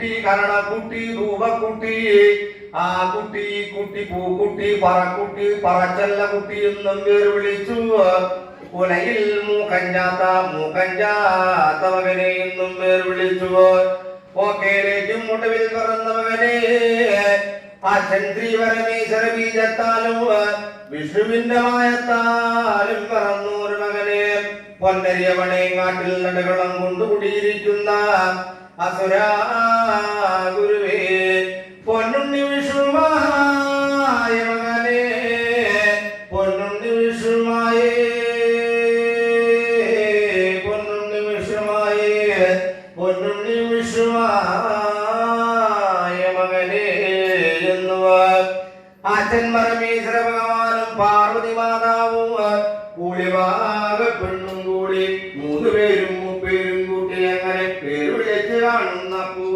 കുട്ടി കരണക്കുട്ടി ധൂപക്കുട്ടി ആ കുട്ടി കുട്ടി പൂക്കുട്ടി പറക്കുട്ടി പറച്ചല്ല കുട്ടി എന്നും പേര് വിളിച്ചു. ഉലയിൽ മൂക്കഞ്ചാത്ത മൂക്കഞ്ചാത്ത മകനെ എന്നും പേര് വിളിച്ചു. ഓക്കേലേക്കും മുട്ടവിൽ പറന്ന മകനെ ആ ചന്ദ്രീവരമീശ്വര ബീജത്താലും വിഷ്ണുവിന്റെ മായത്താലും പറന്നൂർ മകനെ. പൊന്നരിയവണേ കാട്ടിൽ നടുകളം കൊണ്ടുകൂടിയിരിക്കുന്ന അസുര ഗുരുവേ പൊന്നുണ്ണി വിഷ്ണുമായ മകനെ പൊന്നുണ്ണി വിഷ്ണുമായേ പൊന്നുണ്ണി വിഷ്ണുമായേ പൊന്നുണ്ണി വിഷ്ണുമായ മകനെ എന്നുവ അച്ഛൻ പരമേശ്വര ഭഗവാനും പാർവതി മാതാവും കൂടിവാ കാണുന്ന പൂ